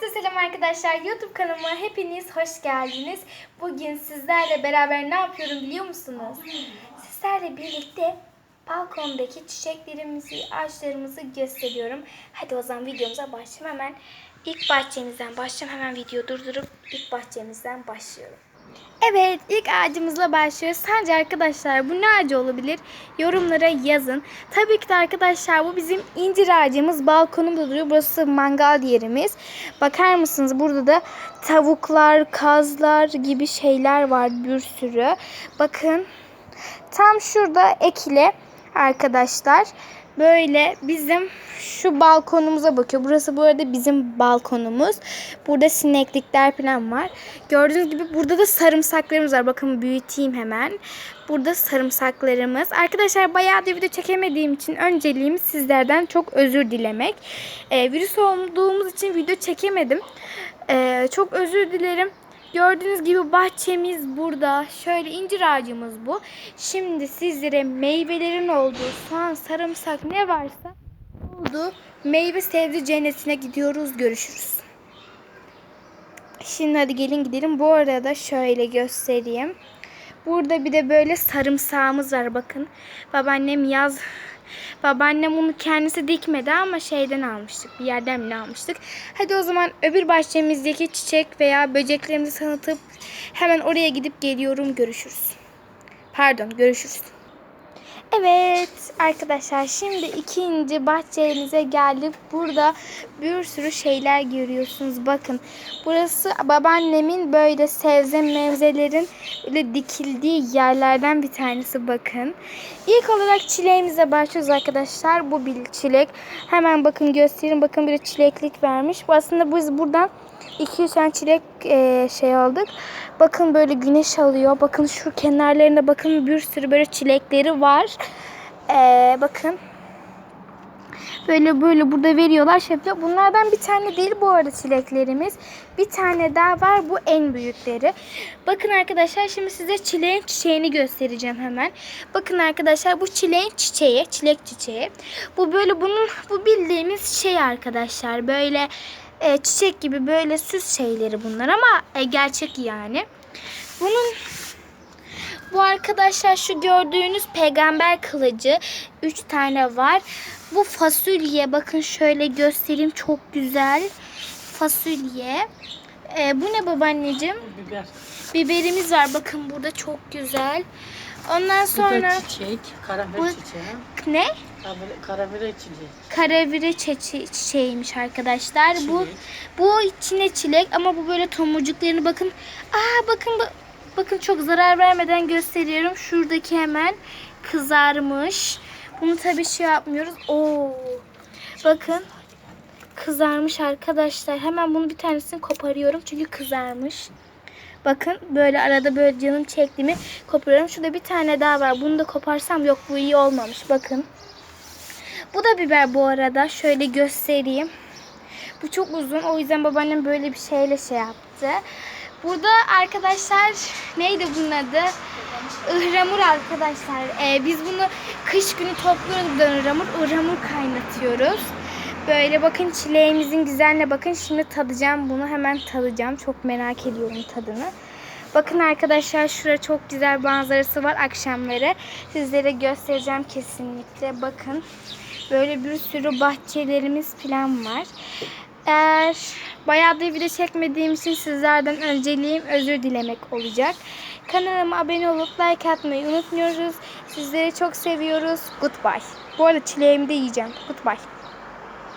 Herkese selam arkadaşlar. YouTube kanalıma hepiniz hoş geldiniz. Bugün sizlerle beraber ne yapıyorum biliyor musunuz? Sizlerle birlikte balkondaki çiçeklerimizi, ağaçlarımızı gösteriyorum. Hadi o zaman videomuza başlayalım. Hemen ilk bahçemizden başlayalım. Hemen video durdurup ilk bahçemizden başlıyorum. Evet ilk ağacımızla başlıyoruz. Sence arkadaşlar bu ne ağacı olabilir? Yorumlara yazın. Tabii ki de arkadaşlar bu bizim incir ağacımız. Balkonumda duruyor. Burası mangal yerimiz. Bakar mısınız burada da tavuklar, kazlar gibi şeyler var bir sürü. Bakın tam şurada ekile arkadaşlar. Böyle bizim şu balkonumuza bakıyor. Burası bu arada bizim balkonumuz. Burada sineklikler falan var. Gördüğünüz gibi burada da sarımsaklarımız var. Bakın büyüteyim hemen. Burada sarımsaklarımız. Arkadaşlar bayağı da video çekemediğim için önceliğim sizlerden çok özür dilemek. Ee, virüs olduğumuz için video çekemedim. Ee, çok özür dilerim. Gördüğünüz gibi bahçemiz burada. Şöyle incir ağacımız bu. Şimdi sizlere meyvelerin olduğu soğan, sarımsak ne varsa olduğu meyve sebze cennetine gidiyoruz. Görüşürüz. Şimdi hadi gelin gidelim. Bu arada şöyle göstereyim. Burada bir de böyle sarımsağımız var bakın. Babaannem yaz Babaannem bunu kendisi dikmedi ama şeyden almıştık. Bir yerden mi almıştık. Hadi o zaman öbür bahçemizdeki çiçek veya böceklerimizi tanıtıp hemen oraya gidip geliyorum. Görüşürüz. Pardon görüşürüz. Evet arkadaşlar şimdi ikinci bahçemize geldik. Burada bir sürü şeyler görüyorsunuz. Bakın burası babaannemin böyle sebze mevzelerin böyle dikildiği yerlerden bir tanesi bakın. İlk olarak çileğimize başlıyoruz arkadaşlar. Bu bir çilek. Hemen bakın göstereyim. Bakın bir çileklik vermiş. Bu aslında biz buradan 200 tane çilek e, şey aldık. Bakın böyle güneş alıyor. Bakın şu kenarlarında bakın bir sürü böyle çilekleri var. E, bakın. Böyle böyle burada veriyorlar şey. Bunlardan bir tane değil bu arada çileklerimiz. Bir tane daha var. Bu en büyükleri. Bakın arkadaşlar şimdi size çileğin çiçeğini göstereceğim hemen. Bakın arkadaşlar bu çileğin çiçeği. Çilek çiçeği. Bu böyle bunun bu bildiğimiz şey arkadaşlar. Böyle e, çiçek gibi böyle süs şeyleri bunlar ama e, gerçek yani. Bunun bu arkadaşlar şu gördüğünüz peygamber kılıcı 3 tane var. Bu fasulye bakın şöyle göstereyim çok güzel. Fasulye. E, bu ne babaanneciğim? Biber. Biberimiz var bakın burada çok güzel. Ondan Sonra sonra çiçek, karanfil Bu- çiçeği. ne? Karanfil- Karanfil çiçeği. Karavire çiçeği, çiçeğiymiş arkadaşlar. Bu Çilek. bu içine çilek ama bu böyle tomurcuklarını bakın. Aa bakın bu- bakın çok zarar vermeden gösteriyorum. Şuradaki hemen kızarmış. Bunu tabii şey yapmıyoruz. Oo. Bakın kızarmış arkadaşlar. Hemen bunu bir tanesini koparıyorum çünkü kızarmış. Bakın böyle arada böyle canım çekti mi koparıyorum. Şurada bir tane daha var. Bunu da koparsam yok bu iyi olmamış. Bakın. Bu da biber bu arada. Şöyle göstereyim. Bu çok uzun. O yüzden babaannem böyle bir şeyle şey yaptı. Burada arkadaşlar neydi bunun adı? Ihramur arkadaşlar. Ee, biz bunu kış günü topluyoruz buradan ıhramur. Ihramur kaynatıyoruz. Böyle bakın çileğimizin güzelliğine bakın. Şimdi tadacağım bunu. Hemen tadacağım. Çok merak ediyorum tadını. Bakın arkadaşlar şurada çok güzel manzarası var akşamları. Sizlere göstereceğim kesinlikle. Bakın. Böyle bir sürü bahçelerimiz falan var. Eğer bayağı da video çekmediğim için sizlerden önceliğim özür dilemek olacak. Kanalıma abone olup like atmayı unutmuyoruz. Sizleri çok seviyoruz. Goodbye. Bu arada çileğimi de yiyeceğim. Goodbye.